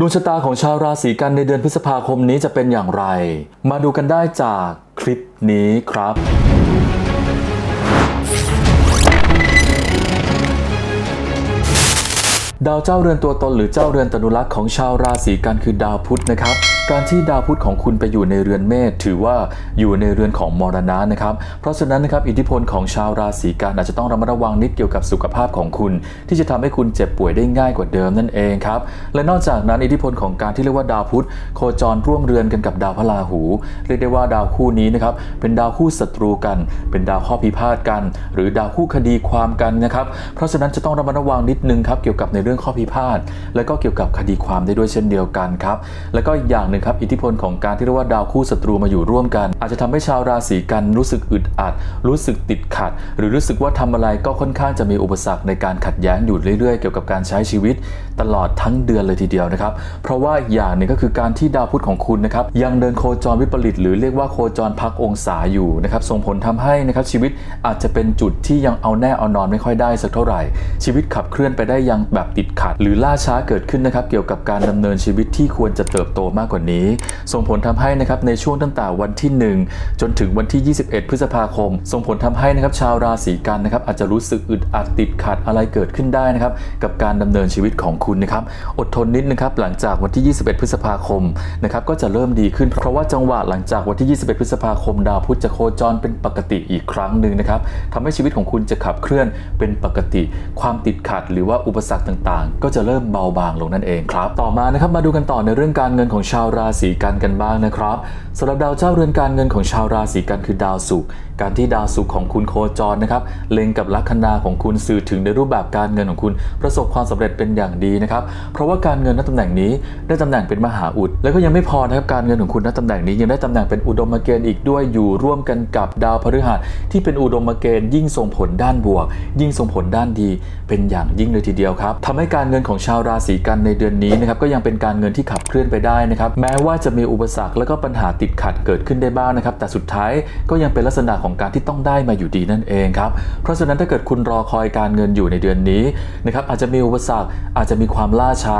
ดวงชะตาของชาวราศีกันในเดือนพฤษภาคมนี้จะเป็นอย่างไร มาดูกันได้จากคลิปนี้ครับ ดาวเจ้าเรือนตัวตนหรือเจ้าเรือนตนุรักษ์ของชาวราศีกันคือดาวพุธนะครับ การที่ดาวพุธของคุณไปอยู่ในเรือนเมษถือว่าอยู่ในเรือนของมรณะนะครับ เพราะฉะนั้นนะครับอิทธิพลของชาวราศีกันอาจจะต้องระมัดระวังนิดเกี่ยวกับสุขภาพของคุณ ที่จะทำให้คุณเจ็บป่วยได้ง่ายกว่าเดิมนั่นเองครับและนอกจากนั้นอิทธิพลของการที่เรียกว่าดาวพุธโคจรร่วมเรือนกันกับดาวพระราหู เรียกได้ว่าดาวคู่นี้นะครับเป็นดาวคู่ศัตรูกัน เป็นดาวข้อพิพาทกัน หรือดาวคู่คดีความกันนะครับเพราะฉะนั้นจะต้องระมัดระวังนิดนึงครับเกี่ยวกับในเรื่องข้อพิพาทและก็เกี่ยวกับคดีความได้ด้วยเช่นเดียวกันครับแล้วก็อีกอย่างหนึ่งครับ อิทธิพลของการที่เรียกว่าดาวคู่ศัตรูมาอยู่ร่วมกัน อาจจะทำให้ชาวราศีกันรู้สึกอึดอัด รู้สึกติดขัด หรือรู้สึกว่าทำอะไรก็ค่อนข้างจะมีอุปสรรคในการขัดแย้งอยู่เรื่อยๆ เกี่ยวกับการใช้ชีวิตตลอดทั้งเดือนเลยทีเดียวนะครับ เพราะว่าอีกอย่างหนึ่งก็คือการที่ดาวพุธของคุณนะครับยังเดินโคจรวิปริตหรือเรียกว่าโคจรพักองศาอยู่นะครับส่งผลทำให้นะครับชีวิตอาจจะเป็นจุดที่ยังเอาแน่เอานอนไม่ค่อยได้สักเท่าไหร่ ชีวิตขับเคลื่อนไปได้ยังแบบติดขัด หรือล่าช้าเกิดขึ้นนะครับเกี่ยวกับการดำเนินชีวิตที่ควรจะเติบโตมากกว่านี้ ส่งผลทำให้นะครับในช่วงตั้งแต่วันที่ 1 จนถึงวันที่ 21 พฤษภาคม ส่งผลทำให้นะครับชาวราศีกันนะครับอาจจะรู้สึกอึดอัดติดขัดอะไรเกิดขึ้นได้นะครับกับการดำเนินชีวิตของคุณนะครับอดทนนิดนะครับหลังจากวันที่ 21 พฤษภาคมนะครับก็จะเริ่มดีขึ้น เพราะว่าจังหวะหลังจากวันที่ 21 พฤษภาคม ดาวพุธจะโคจรเป็นปกติอีกครั้งหนึ่งนะครับทำให้ชีวิตของคุณจะขับเคลื่อนเป็นปกติ ความติดขัดหรือว่าอุปสรรคต่างๆ ก็จะเริ่มเบาบางลงนั่นเองครับ ต่อมานะครับมาดูกันต่อในเรื่องการเงินของชาวราศีกันกันบ้างนะครับสำหรับดาวเจ้าเรือนการเงินของชาวราศีกันคือดาวศุกร์การที่ดาวศุกร์ของคุณโคจรนะครับเล็งกับลัคนาของคุณสื่อถึงในรูปแบบการเงินของคุณ ประสบความสำเร็จเป็นอย่างดีนะครับเพราะว่าการเงินณตำแหน่งนี้ได้ตำแหน่งเป็นมหาอุด แล้วก็ยังไม่พอนะครับการเงินของคุณณตำแหน่งนี้ยังได้ตำแหน่งเป็นอุดมเกณฑ์อีกด้วยอยู่ร่วมกันกับดาวพฤหัสที่เป็นอุดมเกณฑ์ยิ่งส่งผลด้านบวก ยิ่งส่งผลด้านดี เป็นอย่างยิ่งเลยทีเดียวครับทำให้การเงินของชาวราศีกันในเดือนนี้นะครับก็ยังเป็นการเงินที่ขับเคลื่อนไปได้นะครับแม้ว่าจะมีอุปสรรคและก็ปัญหาติดขัดเกิดขึ้นได้บ้างนะครับ แต่สุดท้ายก็ยังเป็นลักษณะของการที่ต้องได้มาอยู่ดีนั่นเองครับ เพราะฉะนั้นถ้าเกิดคุณรอคอยการเงินอยู่ในเดือนนี้นะครับอาจจะมีอุปสรรคอาจจะมีความล่าช้า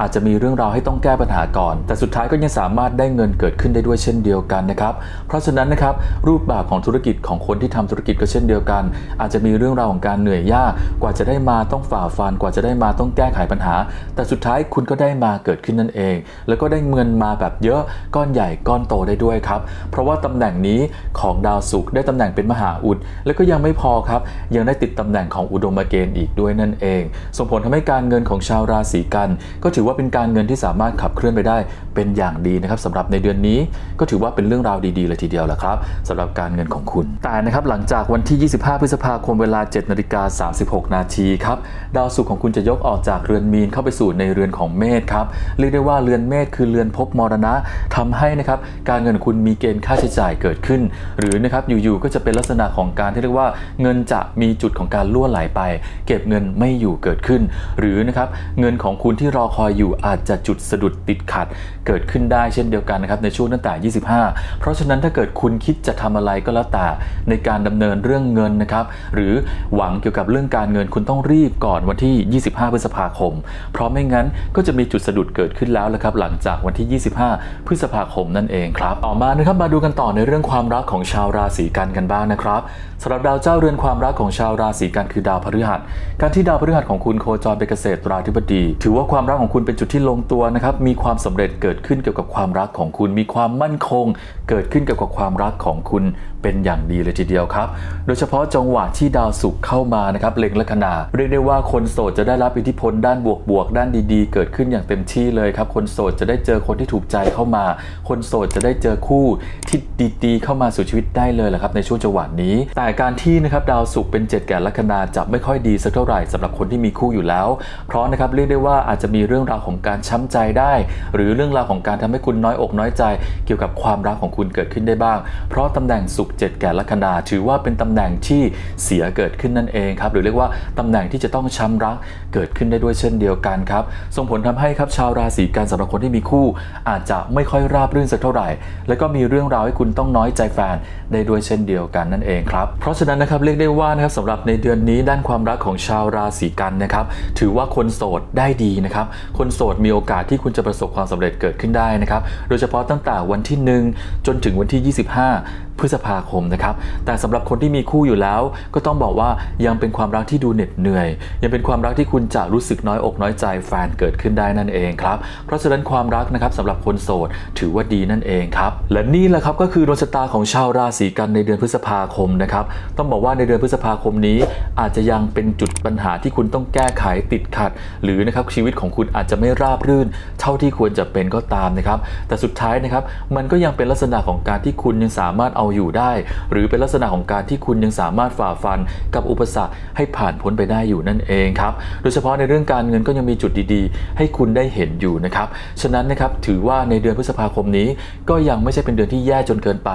อาจจะมีเรื่องราวให้ต้องแก้ปัญหาก่อน แต่สุดท้ายก็ยังสามารถได้เงินเกิดขึ้นได้ด้วยเช่นเดียวกันนะครับ เพราะฉะนั้นนะครับรูปแบบของธุรกิจของคนที่ทำธุรกิจก็เช่นเดียวกัน อาจจะมีเรื่องราวของการเหนื่อยยากกว่าจะได้มาต้องฝ่าฟันกว่าจะได้มาต้องแก้ไขปัญหา แต่สุดท้ายคุณก็ได้มาเกิดขึ้นนั่นเอง แล้วก็ได้เงินมาแบบเยอะก้อนใหญ่ก้อนโตได้ด้วยครับ เพราะว่าตำแหน่งนี้ของดาวศุกร์ได้ตำแหน่งเป็นมหาอุด แล้วก็ยังไม่พอครับ ยังได้ติดตำแหน่งของอุดมเกณฑ์อีกด้วยนั่นเอง ส่งผลทำให้การเงินของชาวราศีกัน ก็ถือว่าเป็นการเงินที่สามารถขับเคลื่อนไปได้เป็นอย่างดีนะครับสำหรับในเดือนนี้ก็ถือว่าเป็นเรื่องราวดีๆเลยทีเดียวแหละครับสำหรับการเงินของคุณ แต่นะครับหลังจากวันที่ 25 พฤษภาคมเวลา7นาฬิกา36 นาทีครับดาวศุกร์ของคุณจะยกออกจากเรือนมีนเข้าไปสู่ในเรือนของเมษครับเรียกได้ว่าเรือนเมษคือเรือนภพมรณะทำให้นะครับการเงินคุณมีเกณฑ์ค่าใช้จ่ายเกิดขึ้น หรือนะครับอยู่ๆก็จะเป็นลักษณะของการที่เรียกว่าเงินจะมีจุดของการล่วไหลไป เก็บเงินไม่อยู่เกิดขึ้น หรือนะครับเงินของคุณที่รอคอยอยู่อาจจะจุดสะดุดติดขัด เกิดขึ้นได้เช่นเดียวกันนะครับในช่วงตั้งแต่ 25 เพราะฉะนั้นถ้าเกิดคุณคิดจะทำอะไรก็แล้วแต่ในการดำเนินเรื่องเงินนะครับหรือหวังเกี่ยวกับเรื่องการเงินคุณต้องรีบก่อนวันที่ 25 พฤษภาคม เพราะไม่งั้นก็จะมีจุดสะดุดเกิดขึ้นแล้วละครับหลังจากวันที่25พฤษภาคมนั่นเองครับ ต่อมานะครับมาดูกันต่อในเรื่องความรักของชาวราศีกันกันบ้างนะครับสำหรับดาวเจ้าเรือนความรักของชาวราศีกันคือดาวพฤหัส การที่ดาวพฤหัสของคุณโคจรเป็นเกษตรราธิบดี ถือว่าความรักของคุณเป็นจุดที่ลงตัวนะครับมีความสำเร็จเกิดขึ้นเกี่ยวกับความรักของคุณ มีความมั่นคง เกิดขึ้นเกี่ยวกับความรักของคุณเป็นอย่างดีเลยทีเดียวครับ โดยเฉพาะจังหวะที่ดาวศุกร์เข้ามานะครับเล็งลัคนาเรียกได้ว่าคนโสดจะได้รับอิทธิพลด้านบวกบวกๆด้านดีๆ เกิดขึ้นอย่างเต็มที่เลยครับคนโสดจะได้เจอคนที่ถูกใจเข้ามา คนโสดจะได้เจอคู่ที่ดีๆ เข้ามาสู่ชีวิตได้เลยแหละครับในช่วงจังหวะนี้ แต่การที่นะครับดาวศุกร์เป็นเจ็ดแก่ลัคนาจะไม่ค่อยดีสักเท่าไหร่สำหรับคนที่มีคู่อยู่แล้ว เพราะนะครับเรียกได้ว่าอาจจะมีเรื่องราวของการช้ำใจได้ หรือเรื่องราวของการทำให้คุณน้อยอกน้อยใจ เกี่ยวกับความรักของคุณเกิดขึ้นได้บ้าง เพราะตำแหน่งศุกร์เจ็ดแก่ลัคนาถือว่าเป็นตำแหน่งที่เสียเกิดขึ้นนั่นเองครับหรือเรียกว่าตำแหน่งที่จะต้องช้ำรักเกิดขึ้นได้ด้วยเช่นเดียวกันครับส่งผลทำให้ครับชาวราศีกันสำหรับคนที่มีคู่อาจจะไม่ค่อยราบรื่นสักเท่าไหร่ แล้วก็มีเรื่องราวให้คุณต้องน้อยใจแฟนได้ด้วยเช่นเดียวกันนั่นเองครับ เพราะฉะนั้นนะครับเรียกได้ว่านะครับสำหรับในเดือนนี้ด้านความรักของชาวราศีกันนะครับถือว่าคนโสดได้ดีนะครับคนโสดมีโอกาสที่คุณจะประสบความสำเร็จเกิดขึ้นได้นะครับโดยเฉพาะตั้งแต่วันที่ 1 จนถึงวันที่ 25 พฤษภาคมนะครับ แต่สำหรับคนที่มีคู่อยู่แล้ว ก็ต้องบอกว่ายังเป็นความรักที่ดูเหน็ดเหนื่อย ยังเป็นความรักที่คุณจะรู้สึกน้อยอกน้อยใจแฟนเกิดขึ้นได้นั่นเองครับ เพราะฉะนั้นความรักนะครับสำหรับคนโสดถือว่าดีนั่นเองครับ และนี่แหละครับก็คือดวงชะตาของชาวราศีกันในเดือนพฤษภาคมนะครับ ต้องบอกว่าในเดือนพฤษภาคมนี้ อาจจะยังเป็นจุดปัญหาที่คุณต้องแก้ไขติดขัด หรือนะครับชีวิตของคุณอาจจะไม่ราบรื่น เท่าที่ควรจะเป็นก็ตามนะครับ แต่สุดท้ายนะครับมันก็ยังเป็นลักษณะของการที่คุณยังสามารถเอาอยู่ได้ หรือเป็นลักษณะของการที่คุณยังสามารถฝ่าฟันกับอุปสรรคให้ผ่านพ้นไปได้อยู่นั่นเองครับ โดยเฉพาะในเรื่องการเงินก็ยังมีจุดดีๆ ให้คุณได้เห็นอยู่นะครับ ฉะนั้นนะครับถือว่าในเดือนพฤษภาคมนี้ ก็ยังไม่ใช่เป็นเดือนที่แย่จนเกินไป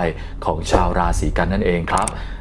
ของชาวราศีกันนั่นเองครับ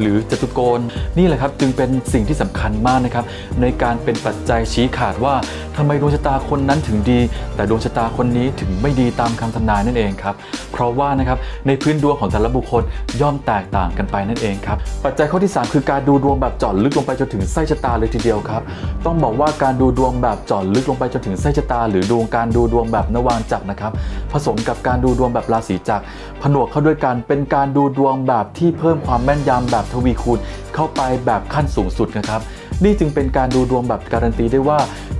หรือจตุโกณนี่แหละครับจึงเป็นสิ่งที่สำคัญมากนะครับ ในการเป็นปัจจัยชี้ขาดว่าทำไมดวงชะตาคนนั้นถึงดี แต่ดวงชะตาคนนี้ถึงไม่ดีตามคำทำนายนั่นเองครับ เพราะว่านะครับในพื้นดวงของแต่ละบุคคลย่อมแตกต่างกันไปนั่นเองครับปัจจัยข้อที่ 3 คือการดูดวงแบบเจาะลึกลงไปจนถึงไส้ชะตาเลยทีเดียวครับ ต้องบอกว่าการดูดวงแบบเจาะลึกลงไปจนถึงไส้ชะตา หรือดวงการดูดวงแบบนวางจักรนะครับ ผสมกับการดูดวงแบบราศีจักรผนวกเข้าด้วยกันเป็นการดูดวงแบบที่เพิ่มความแม่นยำแบบทวีคูณเข้าไปแบบขั้นสูงสุดนะครับ นี่จึงเป็นการดูดวงแบบการันตีได้ว่า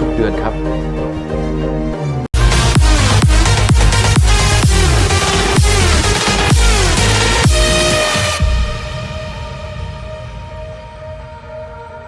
ทุกๆเดือนครับ